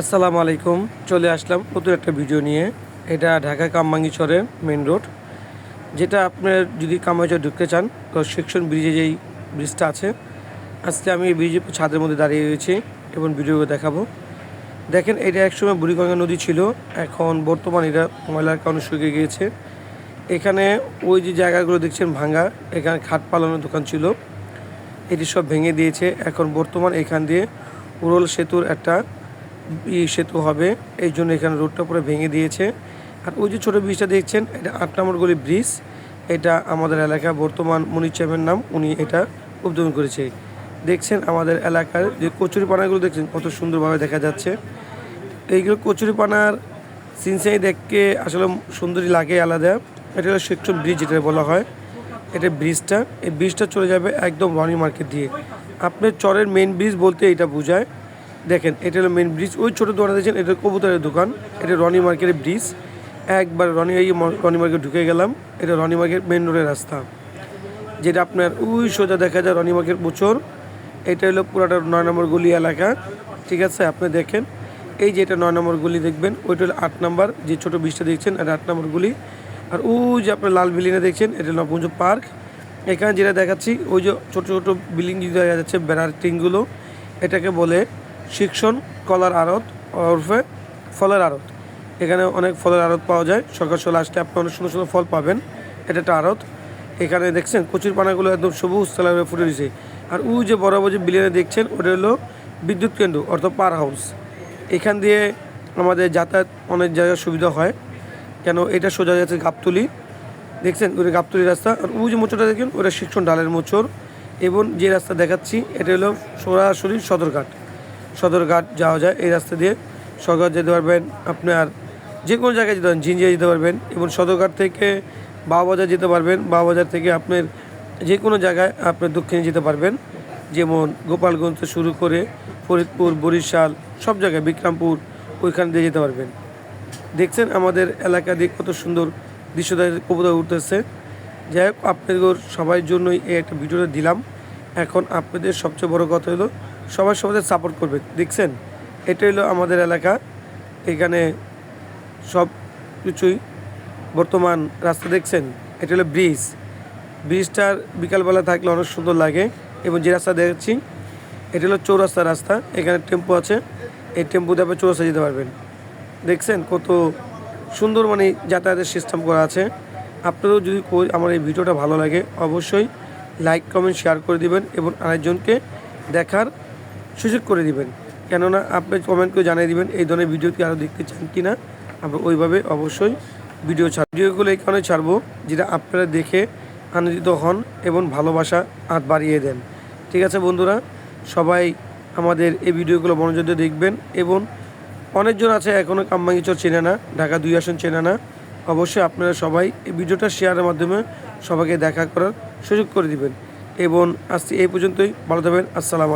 আসসালামু আলাইকুম। চলে আসলাম নতুন একটা ভিডিও নিয়ে। এটা ঢাকা কামবাঙ্গিচরের মেন রোড যেটা আপনার যদি কামবাঙ্গিচর ঢুকতে চান, তো সেকশন ব্রিজে যেই ব্রিজটা আছে, আজকে আমি এই ব্রিজের ছাদের মধ্যে দাঁড়িয়ে রয়েছি এবং ভিডিও দেখাবো। দেখেন, এটা একসময় বুড়িগঙ্গা নদী ছিল। এখন বর্তমান এটা ময়লার কারণে শুকিয়ে গিয়েছে। এখানে ওই যে জায়গাগুলো দেখছেন ভাঙা, এখানে খাট পালানোর দোকান ছিল। এটি সব ভেঙে দিয়েছে। এখন বর্তমান এখান দিয়ে উড়ল সেতুর একটা সেতু হবে। এই জন্য এখানে রোডটা পুরো ভেঙে দিয়েছে। আর ওই যে ছোটো ব্রিজটা দেখছেন, এটা আট নম্বর গলি ব্রিজ এটা আমাদের এলাকা বর্তমান মনির চ্যামের নাম, উনি এটা উদ্বোধন করেছে। দেখছেন আমাদের এলাকার যে কচুরিপানাগুলো দেখছেন, কত সুন্দরভাবে দেখা যাচ্ছে। এইগুলো কচুরিপানার সিনসাই দেখকে আসলে সুন্দরী লাগে, আলাদা। এটা হলো সেকশন ব্রিজ যেটা বলা হয়। এটা ব্রিজটা এই ব্রিজটা চলে যাবে একদম রনি মার্কেট দিয়ে। আপনার চরের মেন ব্রিজ বলতে এটা বোঝায়। দেখেন, এটা হলো মেন ব্রিজ ওই ছোটো দোকান দেখছেন, এটা কবুতরের দোকান। এটা রনি মার্কেটের ব্রিজ একবার রনি, এই রনি মার্কেট ঢুকে গেলাম। এটা রনি মার্কেট মেন রোডের রাস্তা। যেটা আপনার ওই সোজা দেখা যায় রনি মার্কেট বছর। এটা হলো পুরাটা নয় নম্বর গলি এলাকা। ঠিক আছে, আপনি দেখেন। এই যে এটা নয় নম্বর গলি দেখবেন, ওইটা হলো আট নম্বর। যে ছোটো ব্রিজটা দেখছেন, এটা আট নম্বর গলি। আর ওই যে আপনার লাল বিল্ডিংটা দেখছেন, এটা নবপুঞ্জ পার্ক এখানে যেটা দেখাচ্ছি, ওই যে ছোটো ছোটো বিল্ডিং দেখা যাচ্ছে ব্যানার টিংগুলো। এটাকে বলে শিক্ষণ, কলার আড়ত, ওরফে ফলের আড়ত। এখানে অনেক ফলের আড়ত পাওয়া যায়। সকাল সকাল আসলে আপনি অনেক সুন্দর সুন্দর ফল পাবেন। এটা একটা আড়ত। এখানে দেখছেন, কচুর পানাগুলো একদম সবুজ কালারে ফুটে রয়েছে আর ওই যে বরাবর যে বিলিয়নে দেখছেন, ওটা হলো বিদ্যুৎ কেন্দ্র, অর্থাৎ পার হাউস। এখান দিয়ে আমাদের যাতায়াত অনেক জায়গায় সুবিধা হয়। কেন? এটা সোজা যাচ্ছে গাবতলি। দেখছেন? ওটা গাবতলি রাস্তা। আর ওই যে মোচরটা দেখেন, ওটা শিক্ষণ ডালের মোচর এবং যে রাস্তা দেখাচ্ছি, এটা হলো সরাসরি সদরঘাট। সদরঘাট যাওয়া যায়, এই রাস্তা দিয়ে সদরঘাট যেতে পারবেন আপনার যে কোনো জায়গায় যেতে পারবেন ঝিঞ্জিয়া যেতে পারবেন, এবং সদরঘাট থেকে বাবাজার যেতে পারবেন। বাবাজার থেকে আপনার যে কোনো জায়গায় আপনার দক্ষিণে যেতে পারবেন। যেমন গোপালগঞ্জ শুরু করে ফরিদপুর, বরিশাল, সব জায়গায় বিক্রমপুর, ওইখান দিয়ে যেতে পারবেন। দেখছেন আমাদের এলাকা দিয়ে কত সুন্দর দৃশ্যটা কবুতর উঠতেছে। যাই হোক, আপনাদের সবার জন্যই এই একটা ভিডিওটা দিলাম। এখন আপনাদের সবচেয়ে বড় কথা হলো সবাই সবাই সাপোর্ট করবে। দেখছেন? এটা হলো আমাদের এলাকা। এখানে সব কিছুই বর্তমান রাস্তা, দেখছেন? এটা হলো ব্রিজ ব্রিজটার বিকালবেলা থাকলে অনেক সুন্দর লাগে এবং যে রাস্তা দেখছি, এটা হলো চৌরাস্তা রাস্তা। এখানে টেম্পো আছে। এই টেম্পোতে আপনি চৌরাস্তা যেতে পারবেন। দেখছেন? কত সুন্দর মানে যাতায়াতের সিস্টেম করা আছে। আপনারাও যদি আমার এই ভিডিওটা ভালো লাগে, অবশ্যই লাইক কমেন্ট শেয়ার করে দিবেন এবং আরেকজনকে দেখার সুযোগ করে দিবেন। কেননা আপনি কমেন্ট করে জানিয়ে দিবেন, এই ধরনের ভিডিও কি আরও দেখতে চান কি না আমরা ওইভাবে অবশ্যই ভিডিও ছাড় ভিডিওগুলো এই কারণে ছাড়বো, যেটা আপনারা দেখে আনন্দিত হন এবং ভালোবাসা হাত বাড়িয়ে দেন। ঠিক আছে বন্ধুরা? সবাই আমাদের এই ভিডিওগুলো মনোযোগ দিয়ে দেখবেন এবং অনেকজন আছে এখনও কামবাঙ্গিচর চেনে না, ঢাকা দুই আসন চেনে না। অবশ্যই আপনারা সবাই এই ভিডিওটা শেয়ারের মাধ্যমে সবাইকে দেখা করার সুযোগ করে দিবেন। এবং আজকে এই পর্যন্তই। ভালো থাকবেন। আসসালাম